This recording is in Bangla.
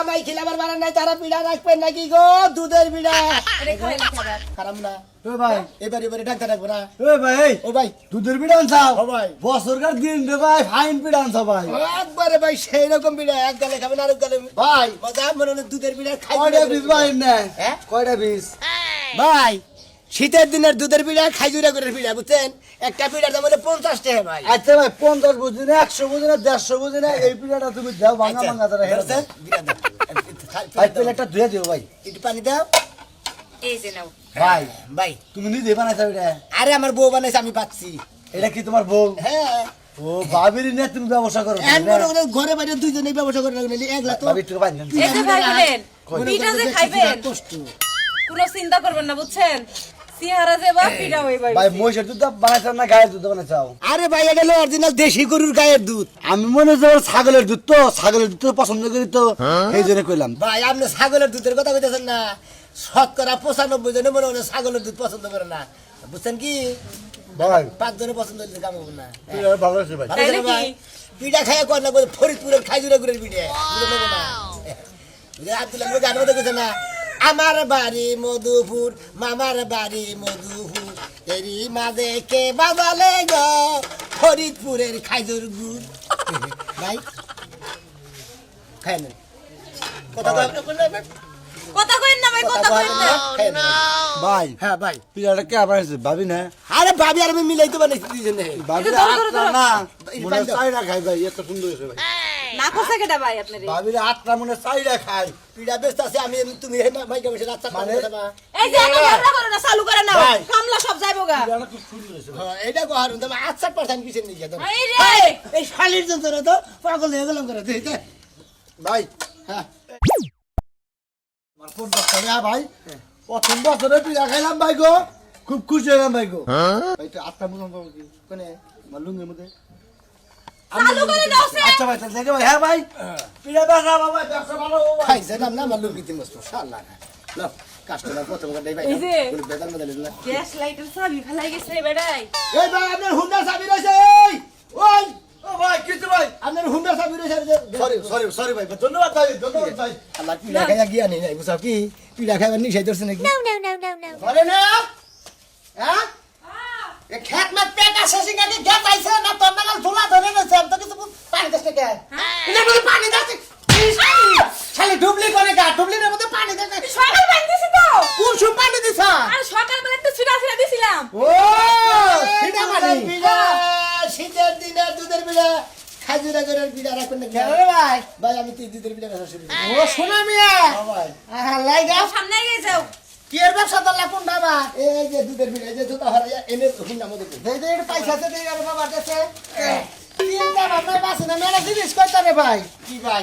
জামাই খিলাবার বানান নাই তারা পিড়া রাখবেন নাকি গো? দুধের পিড়া খারাপ না। ভাই। এবার এবারে ডাক্তার রাখব না। এ ভাই ও ভাই। দুধের পিড়ান চাও? ও ভাই। বছরকার দিন রে ভাই ফাইন পিড়ান চাও ভাই। একবারে ভাই সেই রকম পিড়া এক গালে খাবেন আর গালে ভাই। মজা মনে হলো দুধের পিড়া খাই কয়টা পিস ভাই না হ্যাঁ? কয়টা পিস? ভাই শীতের দিনের দুধের পিড়া খাইজুরা করে পিড়া বুঝছেন? একটা পিড়ার দাম হলো পঞ্চাশ টাকা ভাই। আচ্ছা ভাই পঞ্চাশ বুঝি না একশো বুঝি না দেড়শো বুঝি না এই পিড়াটা তুমি দাও ভাঙা আচ্ছা, ভাঙা তারা হেরে ধরছেন? দাও। বিরাট দাম। ভাই প্লেটটা ধুয়ে দিও ভাই। একটু পানি দাও। এই যে নাও। ভাই ভাই। তুমি নিজে বানাইছো এটা? আরে আমার বউ বানাইছে আমি পাচ্ছি। এটা কি তোমার বউ? হ্যাঁ। ও ভাবির নিয়ে তুমি ব্যবসা করো হলো ঘরে বাইরে দুইজনেই ব্যবসা করে এই যে ভাই খাইবেন? কষ্ট। চিন্তা করবেন না বুঝছেন? সিহারা যে বা পিঠা হয়ে ভাই ভাই মহিষের দুধ বানাইছো না গায়ের দুধ বানাইছো? আরে ভাই এটা অরিজিনাল দেশি গরুর গায়ের দুধ। আমি মনে ছাগলের দুধ তো ছাগলের দুধ তো পছন্দ করি তো। এই জন্য কইলাম। ভাই আপনি ছাগলের দুধের কথা কইতেছেন না। শতকরা পঁচানব্বই জনে মনে হলো ছাগলের দুধ পছন্দ করে না। বুঝছেন কি? ভাই। পাঁচ জনে পছন্দ হলে কাম হবে না। ভালো আছে ভাই। পিঠা খাইয়া কর না ফরিদপুরের খাইজুরা গুড়ের পিঠে। বুঝতে পারব না? আব্দুল্লাহ গান গেছে না। আমার বাড়ি মধুপুর মামার বাড়ি মধুপুর। এরই মাঝে কে বাজালে গো ফরিদপুরের খাইজুর গুড়। ভাই খাই নেন। কথা তো আপনি বললেন না? কথা কইন না ভাই কথা কইন না। ভাই। হ্যাঁ ভাই। পিলাটা কে আবার আছে ভাবি না। আরে ভাবি আর আমি মিলাইতে ভাবি ধরো। না মনে হয়। খাই ভাই এত সুন্দর হয়েছে ভাই। না কোসা কেটা ভাই আপনারে ভাবির আটটা মনে হয় চাইরা খাই। পিড়া ব্যস্ত আছে আমি তুমি মাইকা বসে রাস্তা মানে? এই যে এত ঝগড়া করো না চালু করে নাও কামলা সব যাইবো গা। পিলাটা খুব সুন্দর হয়েছে ভাই। এটা কো হারুন তুমি পার্সেন্ট পিছনে নিয়ে যেত এই রে! এই শালির জন্য তো পাগল হয়ে গেলাম করে তুই ভাই হ্যাঁ। আমার কোন বছরে হ্যাঁ ভাই? প্রথম বছরে পিলা খাইলাম ভাই গো। খুব খুশি হলাম ভাই গো। ভাই তো আটটা মনে হয় কোনে? মধ্যে। চালু করে নাও সে। আচ্ছা ভাই তাহলে দেখে ভাই। হ্যাঁ ভাই? ব্যবসা ভালো ভাই ব্যবসা ভালো ও ভাই। খাইছে নাম না আমার লুকিতে মস্ত শালা না কাস্টমার প্রথম কথা ভাই এই যে। বলে বেদান বদলে না। গ্যাস লাইটের চাবি ফেলাই গেছে বেড়াই এই ভাই আপনার হুন্ডা চাবি রয়েছে এই। ওই ও ভাই কিছু ভাই? আপনার হুন্ডা চাবি রয়েছে সরি সরি সরি ভাই ধন্যবাদ ভাই ধন্যবাদ ভাই। আল্লাহ পিড়া খাইয়া গিয়া নেই নাই বুঝাও কি? পিড়া খাইবার নিশাই ধরছে নাকি? no, no, no. ধরে না হ্যাঁ? খেত মত পেট আছে সিঙ্গাকে গ্যাস আইছে না তোর নাগাল ঝোলা ধরে গেছে আমি তো কিছু পানি দাস কে এটা বলে পানি দাস শালি ডুবলি করে গা ডুবলির মধ্যে পানি দাস সকাল পানি দিছি তো! কোন সুপ পানি দিছ? আর সকাল বেলা একটু ছুটা ছুটা দিছিলাম। ও সেটা মানে শীতের দিনে দুধের বিড়া খাজুরা করে বিড়া রাখবেন না ভাই। ভাই আমি তুই দুধের বিড়া রাখা শুরু ও শোনা মিয়া। ভাই। লাই যাও সামনে এগিয়ে যাও। কি এর ব্যবসা দল্লা কোন বাবা এই যে দুধের বিল এই যে দুধ হারাইয়া এনে হুন্ডা মধ্যে দে দে এর পয়সা দে আর বাবা দেছে চিন্তা বাবা বাসে না মেলা জিনিস কইতা রে ভাই? কি ভাই?